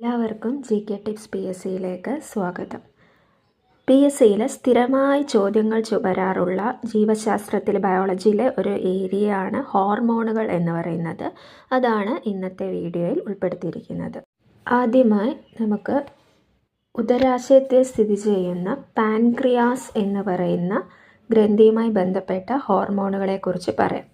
എല്ലാവർക്കും G K tips P S സിയിലേക്ക് സ്വാഗതം. പി എസ് സിയിൽ സ്ഥിരമായി ചോദ്യങ്ങൾ വരാറുള്ള ജീവശാസ്ത്രത്തിൽ ബയോളജിയിലെ ഒരു ഏരിയയാണ് ഹോർമോണുകൾ എന്ന് പറയുന്നത്. അതാണ് ഇന്നത്തെ വീഡിയോയിൽ ഉൾപ്പെടുത്തിയിരിക്കുന്നത്. ആദ്യമായി നമുക്ക് ഉദരാശയത്തിൽ സ്ഥിതി ചെയ്യുന്ന പാൻക്രിയാസ് എന്ന് പറയുന്ന ഗ്രന്ഥിയുമായി ബന്ധപ്പെട്ട ഹോർമോണുകളെക്കുറിച്ച് പറയാം.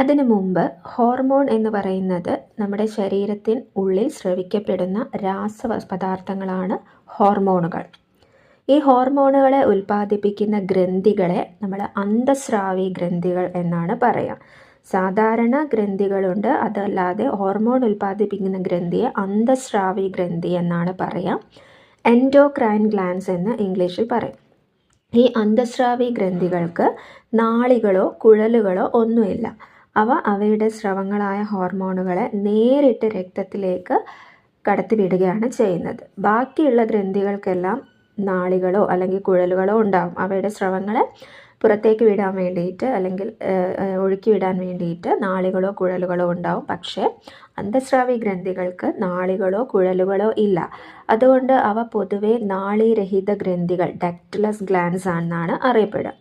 അതിനു മുമ്പ് ഹോർമോൺ എന്ന് പറയുന്നത് നമ്മുടെ ശരീരത്തിന് ഉള്ളിൽ സ്രവിക്കപ്പെടുന്ന രാസ പദാർത്ഥങ്ങളാണ് ഹോർമോണുകൾ. ഈ ഹോർമോണുകളെ ഉൽപ്പാദിപ്പിക്കുന്ന ഗ്രന്ഥികളെ നമ്മൾ അന്തസ്രാവി ഗ്രന്ഥികൾ എന്നാണ് പറയുക സാധാരണ ഗ്രന്ഥികളുണ്ട് അതല്ലാതെ ഹോർമോൺ ഉൽപ്പാദിപ്പിക്കുന്ന ഗ്രന്ഥിയെ അന്തസ്രാവി ഗ്രന്ഥി എന്നാണ് പറയുക എൻഡോക്രൈൻ ഗ്ലാൻസ് എന്ന് ഇംഗ്ലീഷിൽ പറയും. ഈ അന്തസ്രാവി ഗ്രന്ഥികൾക്ക് നാളികളോ കുഴലുകളോ ഒന്നുമില്ല. അവ അവയുടെ സ്രവങ്ങളായ ഹോർമോണുകളെ നേരിട്ട് രക്തത്തിലേക്ക് കടത്തിവിടുകയാണ് ചെയ്യുന്നത്. ബാക്കിയുള്ള ഗ്രന്ഥികൾക്കെല്ലാം നാളികളോ അല്ലെങ്കിൽ കുഴലുകളോ ഉണ്ടാകും അവയുടെ സ്രവങ്ങളെ പുറത്തേക്ക് വിടാൻ വേണ്ടിയിട്ട് അല്ലെങ്കിൽ ഒഴുക്കി വിടാൻ വേണ്ടിയിട്ട് നാളികളോ കുഴലുകളോ ഉണ്ടാവും. പക്ഷേ അന്തസ്രാവി ഗ്രന്ഥികൾക്ക് നാളികളോ കുഴലുകളോ ഇല്ല. അതുകൊണ്ട് അവ പൊതുവെ നാളീരഹിത ഗ്രന്ഥികൾ ഡക്ടലസ് ഗ്ലാൻസ് ആണെന്നാണ് അറിയപ്പെടുക.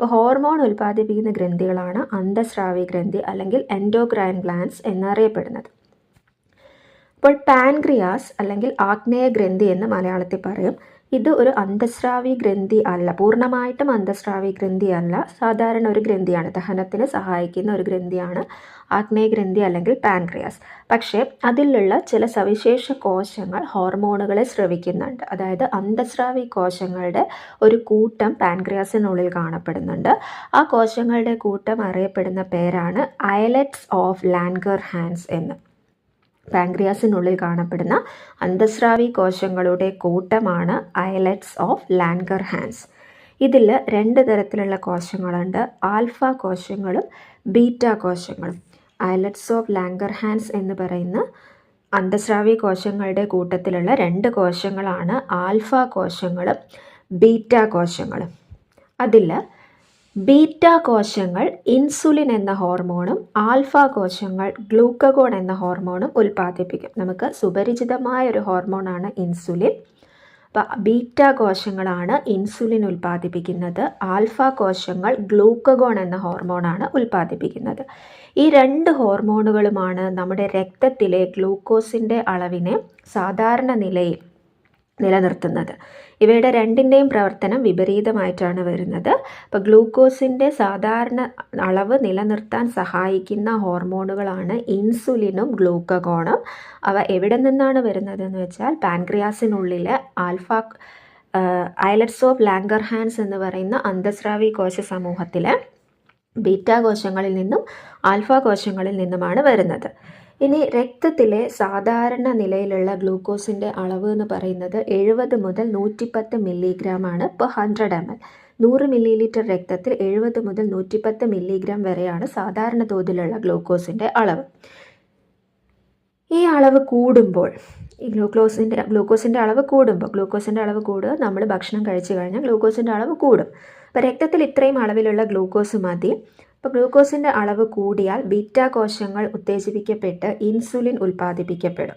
അപ്പോൾ ഹോർമോൺ ഉൽപ്പാദിപ്പിക്കുന്ന ഗ്രന്ഥികളാണ് അന്തസ്രാവി ഗ്രന്ഥി അല്ലെങ്കിൽ എൻഡോക്രൈൻ ഗ്ലാൻസ് എന്നറിയപ്പെടുന്നത്. അപ്പോൾ പാൻക്രിയാസ് അല്ലെങ്കിൽ ആഗ്നേയ ഗ്രന്ഥി എന്ന് മലയാളത്തിൽ പറയും. ഇത് ഒരു അന്തസ്രാവി ഗ്രന്ഥി അല്ല. പൂർണമായിട്ടും അന്തസ്രാവി ഗ്രന്ഥി അല്ല. സാധാരണ ഒരു ഗ്രന്ഥിയാണ്. ദഹനത്തിന് സഹായിക്കുന്ന ഒരു ഗ്രന്ഥിയാണ് ആഗ്നേയ ഗ്രന്ഥി അല്ലെങ്കിൽ പാൻക്രിയാസ്. പക്ഷേ അതിലുള്ള ചില സവിശേഷ കോശങ്ങൾ ഹോർമോണുകളെ സ്രവിക്കുന്നുണ്ട്. അതായത് അന്തസ്രാവി കോശങ്ങളുടെ ഒരു കൂട്ടം പാൻക്രിയാസിനുള്ളിൽ കാണപ്പെടുന്നുണ്ട്. ആ കോശങ്ങളുടെ കൂട്ടം അറിയപ്പെടുന്ന പേരാണ് ഐലറ്റ്സ് ഓഫ് ലാൻഗർ ഹാൻസ് എന്ന്. പാൻക്രിയാസിനുള്ളിൽ കാണപ്പെടുന്ന അന്തസ്രാവി കോശങ്ങളുടെ കൂട്ടമാണ് ഐലറ്റ്സ് ഓഫ് ലാൻഗർ ഹാൻസ്. ഇതിൽ രണ്ട് തരത്തിലുള്ള കോശങ്ങളുണ്ട്. ആൽഫ കോശങ്ങളും ബീറ്റ കോശങ്ങളും. ഐലറ്റ്സ് ഓഫ് ലാങ്കർ ഹാൻസ് എന്ന് പറയുന്ന അന്തസ്രാവി കോശങ്ങളുടെ കൂട്ടത്തിലുള്ള രണ്ട് കോശങ്ങളാണ് ആൽഫ കോശങ്ങളും ബീറ്റ കോശങ്ങളും. അതിൽ ബീറ്റ കോശങ്ങൾ ഇൻസുലിൻ എന്ന ഹോർമോണും ആൽഫ കോശങ്ങൾ ഗ്ലൂക്കഗോൺ എന്ന ഹോർമോണും ഉൽപ്പാദിപ്പിക്കും. നമുക്ക് സുപരിചിതമായ ഒരു ഹോർമോണാണ് ഇൻസുലിൻ. അപ്പോൾ ബീറ്റ കോശങ്ങളാണ് ഇൻസുലിൻ ഉൽപ്പാദിപ്പിക്കുന്നത്. ആൽഫ കോശങ്ങൾ ഗ്ലൂക്കഗോൺ എന്ന ഹോർമോണാണ് ഉൽപ്പാദിപ്പിക്കുന്നത്. ഈ രണ്ട് ഹോർമോണുകളുമാണ് നമ്മുടെ രക്തത്തിലെ ഗ്ലൂക്കോസിന്റെ അളവിനെ സാധാരണ നിലയിൽ നിലനിർത്തുന്നത്. ഇവയുടെ രണ്ടിന്റെയും പ്രവർത്തനം വിപരീതമായിട്ടാണ് വരുന്നത്. അപ്പോൾ ഗ്ലൂക്കോസിന്റെ സാധാരണ അളവ് നിലനിർത്താൻ സഹായിക്കുന്ന ഹോർമോണുകളാണ് ഇൻസുലിനും ഗ്ലൂക്കഗോണും അവ എവിടെ നിന്നാണ് വരുന്നതെന്ന് വെച്ചാൽ പാൻക്രിയാസിനുള്ളിലെ alpha islets of Langerhans എന്ന് പറയുന്ന അന്തസ്രാവി കോശ സമൂഹത്തിലെ ബീറ്റ കോശങ്ങളിൽ നിന്നും ആൽഫ കോശങ്ങളിൽ നിന്നുമാണ് വരുന്നത്. ഇനി രക്തത്തിലെ സാധാരണ നിലയിലുള്ള ഗ്ലൂക്കോസിന്റെ അളവ് എന്ന് പറയുന്നത് എഴുപത് മുതൽ നൂറ്റിപ്പത്ത് മില്ലിഗ്രാം ആണ് പെർ ഹൺഡ്രഡ് എം എൽ നൂറ് മില്ലി ലിറ്റർ രക്തത്തിൽ എഴുപത് മുതൽ നൂറ്റിപ്പത്ത് മില്ലിഗ്രാം വരെയാണ് സാധാരണ തോതിലുള്ള ഗ്ലൂക്കോസിന്റെ അളവ്. ഈ അളവ് കൂടുമ്പോൾ ഈ ഗ്ലൂക്കോസിന്റെ ഗ്ലൂക്കോസിന്റെ അളവ് കൂടുമ്പോൾ ഗ്ലൂക്കോസിന്റെ അളവ് കൂടുക നമ്മൾ ഭക്ഷണം കഴിച്ചു കഴിഞ്ഞാൽ ഗ്ലൂക്കോസിന്റെ അളവ് കൂടും. അപ്പോൾ രക്തത്തിൽ ഇത്രയും അളവിലുള്ള ഗ്ലൂക്കോസ് മതി. അപ്പോൾ ഗ്ലൂക്കോസിന്റെ അളവ് കൂടിയാൽ ബീറ്റ കോശങ്ങൾ ഉത്തേജിപ്പിക്കപ്പെട്ട് ഇൻസുലിൻ ഉൽപ്പാദിപ്പിക്കപ്പെടും.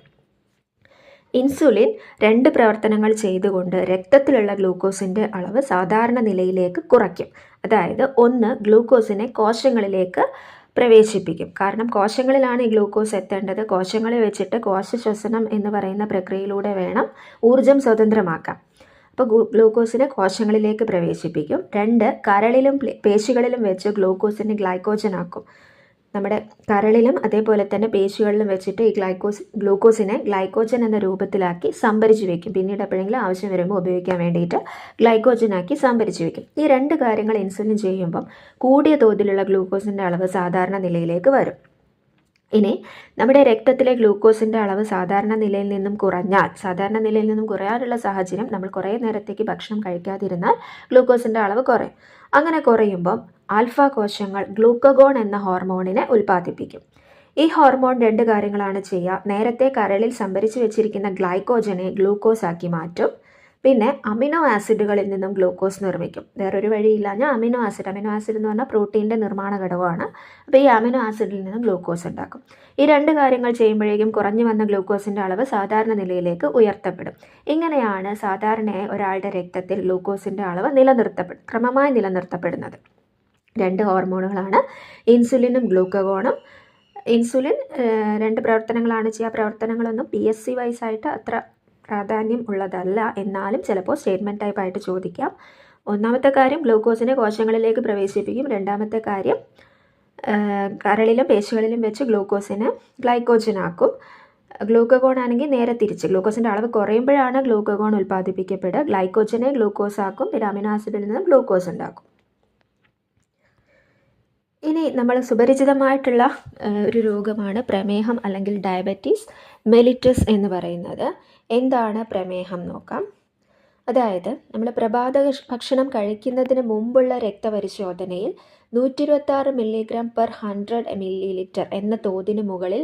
ഇൻസുലിൻ രണ്ട് പ്രവർത്തനങ്ങൾ ചെയ്തുകൊണ്ട് രക്തത്തിലുള്ള ഗ്ലൂക്കോസിന്റെ അളവ് സാധാരണ നിലയിലേക്ക് കുറയ്ക്കും. അതായത് ഒന്ന് ഗ്ലൂക്കോസിനെ കോശങ്ങളിലേക്ക് പ്രവേശിപ്പിക്കും. കാരണം കോശങ്ങളിലാണ് ഈ ഗ്ലൂക്കോസ് എത്തേണ്ടത്. കോശങ്ങളിൽ വെച്ചിട്ട് കോശ ശ്വസനം എന്ന് പറയുന്ന പ്രക്രിയയിലൂടെ വേണം ഊർജം സ്വതന്ത്രമാക്കാം അപ്പോൾ ഗ്ലൂ ഗ്ലൂക്കോസിനെ കോശങ്ങളിലേക്ക് പ്രവേശിപ്പിക്കും. രണ്ട് കരളിലും പേശികളിലും വെച്ച് ഗ്ലൂക്കോസിനെ ഗ്ലൈക്കോജൻ ആക്കും നമ്മുടെ കരളിലും അതേപോലെ തന്നെ പേശികളിലും വെച്ചിട്ട് ഈ ഗ്ലൈക്കോസ് ഗ്ലൂക്കോസിനെ ഗ്ലൈക്കോജൻ എന്ന രൂപത്തിലാക്കി സംഭരിച്ചു വെക്കും. പിന്നീട് എപ്പോഴെങ്കിലും ആവശ്യം വരുമ്പോൾ ഉപയോഗിക്കാൻ വേണ്ടിയിട്ട് ഗ്ലൈക്കോജനാക്കി സംഭരിച്ചു വെക്കും. ഈ രണ്ട് കാര്യങ്ങൾ ഇൻസുലിൻ ചെയ്യുമ്പം കൂടിയ തോതിലുള്ള ഗ്ലൂക്കോസിന്റെ അളവ് സാധാരണ നിലയിലേക്ക് വരും. ഇനി നമ്മുടെ രക്തത്തിലെ ഗ്ലൂക്കോസിന്റെ അളവ് സാധാരണ നിലയിൽ നിന്നും കുറഞ്ഞാൽ സാധാരണ നിലയിൽ നിന്നും കുറയാനുള്ള സാഹചര്യം നമ്മൾ കുറേ നേരത്തേക്ക് ഭക്ഷണം കഴിക്കാതിരുന്നാൽ ഗ്ലൂക്കോസിന്റെ അളവ് കുറയും. അങ്ങനെ കുറയുമ്പം ആൽഫ കോശങ്ങൾ ഗ്ലൂക്കഗോൺ എന്ന ഹോർമോണിനെ ഉൽപ്പാദിപ്പിക്കും. ഈ ഹോർമോൺ രണ്ട് കാര്യങ്ങളാണ് ചെയ്യുക. നേരത്തെ കരളിൽ സംഭരിച്ചു വെച്ചിരിക്കുന്ന ഗ്ലൈക്കോജനെ ഗ്ലൂക്കോസാക്കി മാറ്റും. പിന്നെ അമിനോ ആസിഡുകളിൽ നിന്നും ഗ്ലൂക്കോസ് നിർമ്മിക്കും. വേറൊരു വഴിയില്ല. ഞാൻ അമിനോ ആസിഡ് അമിനോ ആസിഡ് എന്ന് പറഞ്ഞാൽ പ്രോട്ടീന്റെ നിർമ്മാണ ഘടകമാണ്. അപ്പോൾ ഈ അമിനോ ആസിഡിൽ നിന്നും ഗ്ലൂക്കോസ് ഉണ്ടാക്കും. ഈ രണ്ട് കാര്യങ്ങൾ ചെയ്യുമ്പോഴേക്കും കുറഞ്ഞു വന്ന ഗ്ലൂക്കോസിന്റെ അളവ് സാധാരണ നിലയിലേക്ക് ഉയർത്തപ്പെടും. ഇങ്ങനെയാണ് സാധാരണയായി ഒരാളുടെ രക്തത്തിൽ ഗ്ലൂക്കോസിന്റെ അളവ് നിലനിർത്തപ്പെടും ക്രമമായി നിലനിർത്തപ്പെടുന്നത്. രണ്ട് ഹോർമോണുകളാണ്. ഇൻസുലിനും ഗ്ലൂക്കഗോണും ഇൻസുലിൻ രണ്ട് പ്രവർത്തനങ്ങളാണ് ചെയ്യുക. പ്രവർത്തനങ്ങളൊന്നും പി എസ് സി വൈസായിട്ട് അത്ര പ്രാധാന്യം ഉള്ളതല്ല എന്നാലും ചിലപ്പോൾ സ്റ്റേറ്റ്മെന്റ് ടൈപ്പ് ആയിട്ട് ചോദിക്കാം. ഒന്നാമത്തെ കാര്യം ഗ്ലൂക്കോസിനെ കോശങ്ങളിലേക്ക് പ്രവേശിപ്പിക്കും. രണ്ടാമത്തെ കാര്യം കരളിലും പേശികളിലും വെച്ച് ഗ്ലൂക്കോസിനെ ഗ്ലൈക്കോജനാക്കും ഗ്ലൂക്കഗോൺ ആണെങ്കിൽ നേരെ തിരിച്ച് ഗ്ലൂക്കോസിന്റെ അളവ് കുറയുമ്പോഴാണ് ഗ്ലൂക്കഗോൺ ഉൽപ്പാദിപ്പിക്കപ്പെടുക. ഗ്ലൈക്കോജനെ ഗ്ലൂക്കോസ് ആക്കും പിന്നെ അമിനോ ആസിഡിൽ നിന്ന് ഗ്ലൂക്കോസ് ഉണ്ടാക്കും. ഇനി നമ്മൾ സുപരിചിതമായിട്ടുള്ള ഒരു രോഗമാണ് പ്രമേഹം അല്ലെങ്കിൽ ഡയബറ്റീസ് മെലിറ്റസ് എന്ന് പറയുന്നത് എന്താണ് പ്രമേഹം നോക്കാം. അതായത് നമ്മൾ പ്രഭാത ഭക്ഷണം കഴിക്കുന്നതിന് മുമ്പുള്ള രക്തപരിശോധനയിൽ നൂറ്റി ഇരുപത്താറ് milligram per hundred millilitre എന്ന തോതിന് മുകളിൽ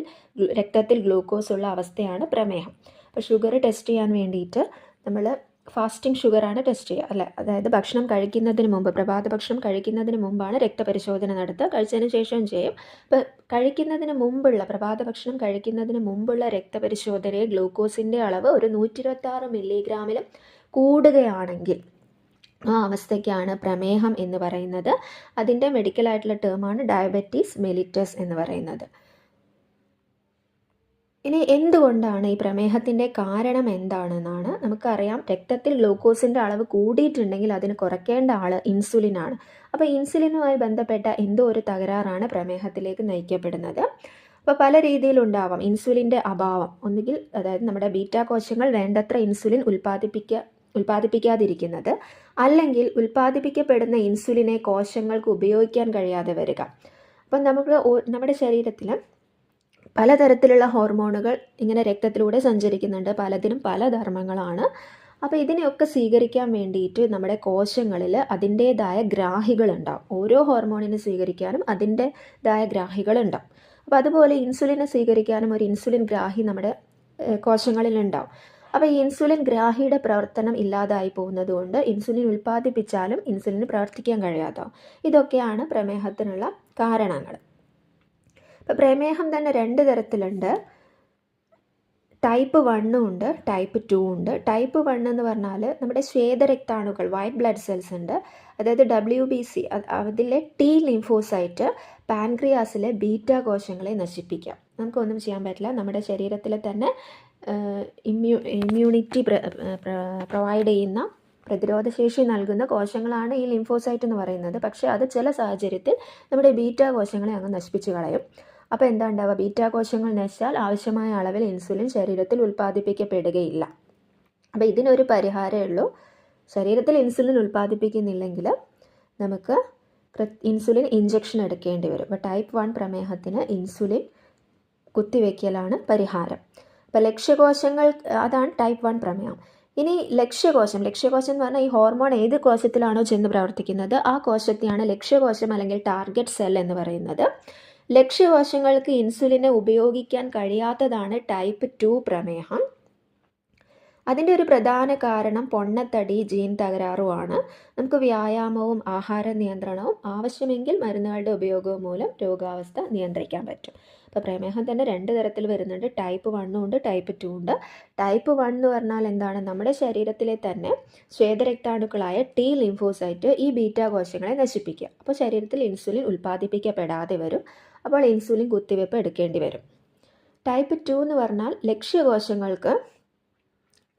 രക്തത്തിൽ ഗ്ലൂക്കോസ് ഉള്ള അവസ്ഥയാണ് പ്രമേഹം. അപ്പോൾ ഷുഗർ ടെസ്റ്റ് ചെയ്യാൻ വേണ്ടിയിട്ട് നമ്മൾ ഫാസ്റ്റിംഗ് ഷുഗറാണ് ടെസ്റ്റ് ചെയ്യുക അല്ലേ? അതായത് ഭക്ഷണം കഴിക്കുന്നതിന് മുമ്പ് പ്രഭാത ഭക്ഷണം കഴിക്കുന്നതിന് മുമ്പാണ് രക്തപരിശോധന നടത്തുക. കഴിച്ചതിന് ശേഷവും ചെയ്യും? അപ്പോൾ കഴിക്കുന്നതിന് മുമ്പുള്ള പ്രഭാത ഭക്ഷണം കഴിക്കുന്നതിന് മുമ്പുള്ള രക്തപരിശോധനയിൽ ഗ്ലൂക്കോസിന്റെ അളവ് ഒരു നൂറ്റി ഇരുപത്താറ് മില്ലിഗ്രാമിലും കൂടുകയാണെങ്കിൽ ആ അവസ്ഥയ്ക്കാണ് പ്രമേഹം എന്ന് പറയുന്നത്. അതിന്റെ മെഡിക്കലായിട്ടുള്ള ടേമാണ് ഡയബറ്റീസ് മെലിറ്റസ് എന്ന് പറയുന്നത്. ഇനി എന്തുകൊണ്ടാണ് ഈ പ്രമേഹത്തിന്റെ കാരണം എന്താണെന്നാണ് നമുക്കറിയാം. രക്തത്തിൽ ഗ്ലൂക്കോസിന്റെ അളവ് കൂടിയിട്ടുണ്ടെങ്കിൽ അതിന് കുറയ്ക്കേണ്ട ആൾ ഇൻസുലിനാണ്. അപ്പോൾ ഇൻസുലിനുമായി ബന്ധപ്പെട്ട എന്തോ ഒരു തകരാറാണ് പ്രമേഹത്തിലേക്ക് നയിക്കപ്പെടുന്നത്. അപ്പോൾ പല രീതിയിലുണ്ടാവാം. ഇൻസുലിന്റെ അഭാവം. ഒന്നുകിൽ അതായത് നമ്മുടെ ബീറ്റാ കോശങ്ങൾ വേണ്ടത്ര ഇൻസുലിൻ ഉൽപ്പാദിപ്പിക്കുക ഉൽപ്പാദിപ്പിക്കാതിരിക്കുന്നത്. അല്ലെങ്കിൽ ഉൽപ്പാദിപ്പിക്കപ്പെടുന്ന ഇൻസുലിനെ കോശങ്ങൾക്ക് ഉപയോഗിക്കാൻ കഴിയാതെ വരിക. അപ്പം നമുക്ക് നമ്മുടെ ശരീരത്തിൽ പലതരത്തിലുള്ള ഹോർമോണുകൾ ഇങ്ങനെ രക്തത്തിലൂടെ സഞ്ചരിക്കുന്നുണ്ട്. പലതിനും പല ധർമ്മങ്ങളാണ്. അപ്പോൾ ഇതിനെയൊക്കെ സ്വീകരിക്കാൻ വേണ്ടിയിട്ട് നമ്മുടെ കോശങ്ങളിൽ അതിന്റേതായ ഗ്രാഹികളുണ്ടാവും. ഓരോ ഹോർമോണിനെ സ്വീകരിക്കാനും അതിന്റേതായ ഗ്രാഹികളുണ്ടാവും. അപ്പോൾ അതുപോലെ ഇൻസുലിനെ സ്വീകരിക്കാനും ഒരു ഇൻസുലിൻ ഗ്രാഹി നമ്മുടെ കോശങ്ങളിലുണ്ടാവും. അപ്പോൾ ഈ ഇൻസുലിൻ ഗ്രാഹിയുടെ പ്രവർത്തനം ഇല്ലാതായി പോകുന്നത് കൊണ്ട് ഇൻസുലിൻ ഉൽപ്പാദിപ്പിച്ചാലും ഇൻസുലിന് പ്രവർത്തിക്കാൻ കഴിയാതാവും. ഇതൊക്കെയാണ് പ്രമേഹത്തിനുള്ള കാരണങ്ങൾ. പ്രമേഹം തന്നെ രണ്ട് തരത്തിലുണ്ട്. ടൈപ്പ് വണ്ണും ഉണ്ട് ടൈപ്പ് ടു ഉണ്ട്. ടൈപ്പ് വൺ എന്ന് പറഞ്ഞാൽ നമ്മുടെ ശ്വേതരക്താണുക്കൾ വൈറ്റ് ബ്ലഡ് സെൽസ് ഉണ്ട്. അതായത് ഡബ്ല്യു ബി സി അതിലെ ടി ലിംഫോസൈറ്റ് പാൻക്രിയാസിലെ ബീറ്റ കോശങ്ങളെ നശിപ്പിക്കാം. നമുക്കൊന്നും ചെയ്യാൻ പറ്റില്ല. നമ്മുടെ ശരീരത്തിൽ തന്നെ ഇമ്മ്യൂ ഇമ്മ്യൂണിറ്റി പ്രൊവൈഡ് ചെയ്യുന്ന പ്രതിരോധശേഷി നൽകുന്ന കോശങ്ങളാണ് ഈ ലിംഫോസൈറ്റ് എന്ന് പറയുന്നത്. പക്ഷേ അത് ചില സാഹചര്യത്തിൽ നമ്മുടെ ബീറ്റ കോശങ്ങളെ അങ്ങ് നശിപ്പിച്ച് കളയും. അപ്പോൾ എന്താ ഉണ്ടാവുക ബീറ്റ കോശങ്ങൾ നശിച്ചാൽ ആവശ്യമായ അളവിൽ ഇൻസുലിൻ ശരീരത്തിൽ ഉൽപ്പാദിപ്പിക്കപ്പെടുകയില്ല. അപ്പോൾ ഇതിനൊരു പരിഹാരമേ ഉള്ളൂ. ശരീരത്തിൽ ഇൻസുലിൻ ഉൽപ്പാദിപ്പിക്കുന്നില്ലെങ്കിൽ നമുക്ക് ഇൻസുലിൻ ഇഞ്ചക്ഷൻ എടുക്കേണ്ടി വരും. അപ്പോൾ ടൈപ്പ് വൺ പ്രമേഹത്തിന് ഇൻസുലിൻ കുത്തിവെക്കലാണ് പരിഹാരം. അപ്പോൾ ലക്ഷ്യകോശങ്ങൾ അതാണ് ടൈപ്പ് വൺ പ്രമേഹം. ഇനി ലക്ഷ്യകോശം. ലക്ഷ്യകോശം എന്ന് പറഞ്ഞാൽ ഈ ഹോർമോൺ ഏത് കോശത്തിലാണോ ചെന്ന് പ്രവർത്തിക്കുന്നത്? ആ കോശത്തെയാണ് ലക്ഷ്യകോശം അല്ലെങ്കിൽ ടാർഗറ്റ് സെൽ എന്ന് പറയുന്നത്. ലക്ഷ്യകോശങ്ങൾക്ക് ഇൻസുലിനെ ഉപയോഗിക്കാൻ കഴിയാത്തതാണ് ടൈപ്പ് ടു പ്രമേഹം. അതിന്റെ ഒരു പ്രധാന കാരണം പൊണ്ണത്തടി ജീൻ തകരാറുമാണ്. നമുക്ക് വ്യായാമവും ആഹാര നിയന്ത്രണവും ആവശ്യമെങ്കിൽ മരുന്നുകളുടെ ഉപയോഗവും മൂലം രോഗാവസ്ഥ നിയന്ത്രിക്കാൻ പറ്റും. അപ്പോൾ പ്രമേഹം തന്നെ രണ്ട് തരത്തിൽ വരുന്നുണ്ട്. ടൈപ്പ് വണ്ണും ഉണ്ട് ടൈപ്പ് ടു ഉണ്ട്. ടൈപ്പ് വൺ എന്ന് പറഞ്ഞാൽ എന്താണ്? നമ്മുടെ ശരീരത്തിലെ തന്നെ ശ്വേതരക്താണുക്കളായ ടി ലിംഫോസൈറ്റ് ഈ ബീറ്റാ കോശങ്ങളെ നശിപ്പിക്കുക. അപ്പോൾ ശരീരത്തിൽ ഇൻസുലിൻ ഉൽപ്പാദിപ്പിക്കപ്പെടാതെ വരും. അപ്പോൾ ഇൻസുലിൻ കുത്തിവെപ്പ് എടുക്കേണ്ടി വരും. ടൈപ്പ് ടു എന്ന് പറഞ്ഞാൽ ലക്ഷ്യകോശങ്ങൾക്ക്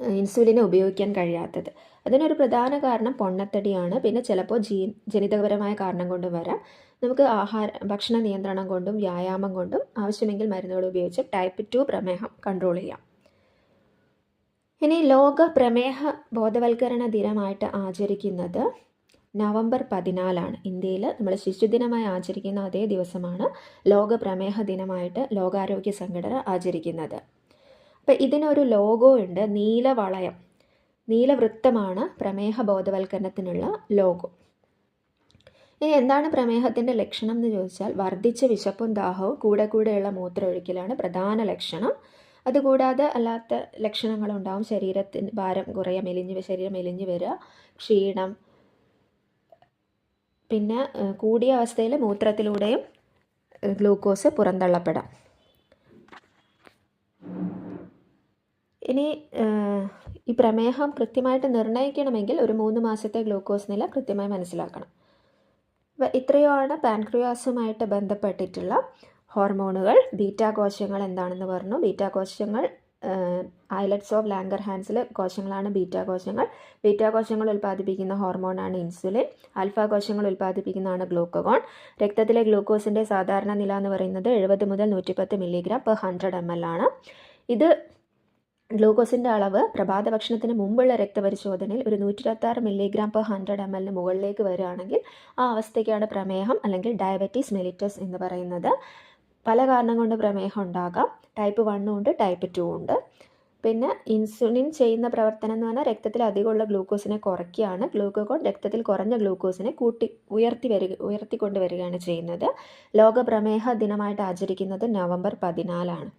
ഇൻസുലിനെ ഉപയോഗിക്കാൻ കഴിയാത്തത്. അതിനൊരു പ്രധാന കാരണം പൊണ്ണത്തടിയാണ്. പിന്നെ ചിലപ്പോൾ ജീ ജനിതകപരമായ കാരണം കൊണ്ടും വരാം. നമുക്ക് ആഹാര ഭക്ഷണ നിയന്ത്രണം കൊണ്ടും വ്യായാമം കൊണ്ടും ആവശ്യമെങ്കിൽ മരുന്നുകൾ ഉപയോഗിച്ച് ടൈപ്പ് ടു പ്രമേഹം കൺട്രോൾ ചെയ്യാം. ഇനി ലോക പ്രമേഹ ബോധവൽക്കരണ ദിനമായിട്ട് ആചരിക്കുന്നത് നവംബർ പതിനാലാണ്. ഇന്ത്യയിൽ നമ്മൾ ശിശുദിനമായി ആചരിക്കുന്ന അതേ ദിവസമാണ് ലോക പ്രമേഹ ദിനമായിട്ട് ലോകാരോഗ്യ സംഘടന ആചരിക്കുന്നത്. അപ്പം ഇതിനൊരു ലോഗോ ഉണ്ട് നീലവളയം. നീലവൃത്തമാണ് പ്രമേഹ ബോധവൽക്കരണത്തിനുള്ള ലോഗോ ഇനി എന്താണ് പ്രമേഹത്തിന്റെ ലക്ഷണം എന്ന് ചോദിച്ചാൽ വർദ്ധിച്ച വിശപ്പും ദാഹവും കൂടെ കൂടെയുള്ള മൂത്രമൊഴിക്കലാണ് പ്രധാന ലക്ഷണം. അതുകൂടാതെ അല്ലാത്ത ലക്ഷണങ്ങളുണ്ടാവും ശരീരത്തിന് ഭാരം കുറയുക മെലിഞ്ഞ് ശരീരം മെലിഞ്ഞ് വരിക ക്ഷീണം പിന്നെ കൂടിയ അവസ്ഥയിൽ മൂത്രത്തിലൂടെയും ഗ്ലൂക്കോസ് പുറന്തള്ളപ്പെടാം. ഇനി ഈ പ്രമേഹം കൃത്യമായിട്ട് നിർണയിക്കണമെങ്കിൽ ഒരു മൂന്ന് മാസത്തെ ഗ്ലൂക്കോസ് നില കൃത്യമായി മനസ്സിലാക്കണം. അപ്പോൾ ഇത്രയുമാണ് പാൻക്രിയാസുമായിട്ട് ബന്ധപ്പെട്ടിട്ടുള്ള ഹോർമോണുകൾ. ബീറ്റാ കോശങ്ങൾ എന്താണെന്ന് പറഞ്ഞു. ബീറ്റാ കോശങ്ങൾ ഐലറ്റ്സ് ഓഫ് ലാങ്കർ ഹാൻഡ്സിൽ കോശങ്ങളാണ് ബീറ്റാ കോശങ്ങൾ ബീറ്റാ കോശങ്ങൾ ഉൽപ്പാദിപ്പിക്കുന്ന ഹോർമോണാണ് ഇൻസുലിൻ. ആൽഫ കോശങ്ങൾ ഉൽപ്പാദിപ്പിക്കുന്നതാണ് ഗ്ലൂക്കോഗോൺ. രക്തത്തിലെ ഗ്ലൂക്കോസിന്റെ സാധാരണ നില എന്ന് പറയുന്നത് എഴുപത് മുതൽ നൂറ്റിപ്പത്ത് milligram per hundred M L ആണ്. ഇത് ഗ്ലൂക്കോസിന്റെ അളവ് പ്രഭാത ഭക്ഷണത്തിന് മുമ്പുള്ള രക്തപരിശോധനയിൽ ഒരു നൂറ്റി ഇരുപത്താറ് മില്ലിഗ്രാം പെർ ഹൺഡ്രഡ് എം എല്ലിന് മുകളിലേക്ക് വരികയാണെങ്കിൽ ആ അവസ്ഥയ്ക്കാണ് പ്രമേഹം അല്ലെങ്കിൽ ഡയബറ്റീസ് മെലിറ്റസ് എന്ന് പറയുന്നത്. പല കാരണം കൊണ്ട് പ്രമേഹം ഉണ്ടാകാം. ടൈപ്പ് വണ്ണും ഉണ്ട് ടൈപ്പ് ടു ഉണ്ട്. പിന്നെ ഇൻസുലിൻ ചെയ്യുന്ന പ്രവർത്തനം എന്ന് പറഞ്ഞാൽ രക്തത്തിൽ അധികമുള്ള ഗ്ലൂക്കോസിനെ കുറയ്ക്കുകയാണ്. ഗ്ലൂക്കോകോൺ രക്തത്തിൽ കുറഞ്ഞ ഗ്ലൂക്കോസിനെ കൂട്ടി ഉയർത്തി വരിക ഉയർത്തിക്കൊണ്ട് വരികയാണ് ചെയ്യുന്നത്. ലോക പ്രമേഹ ദിനമായിട്ട് ആചരിക്കുന്നത് നവംബർ പതിനാലാണ്.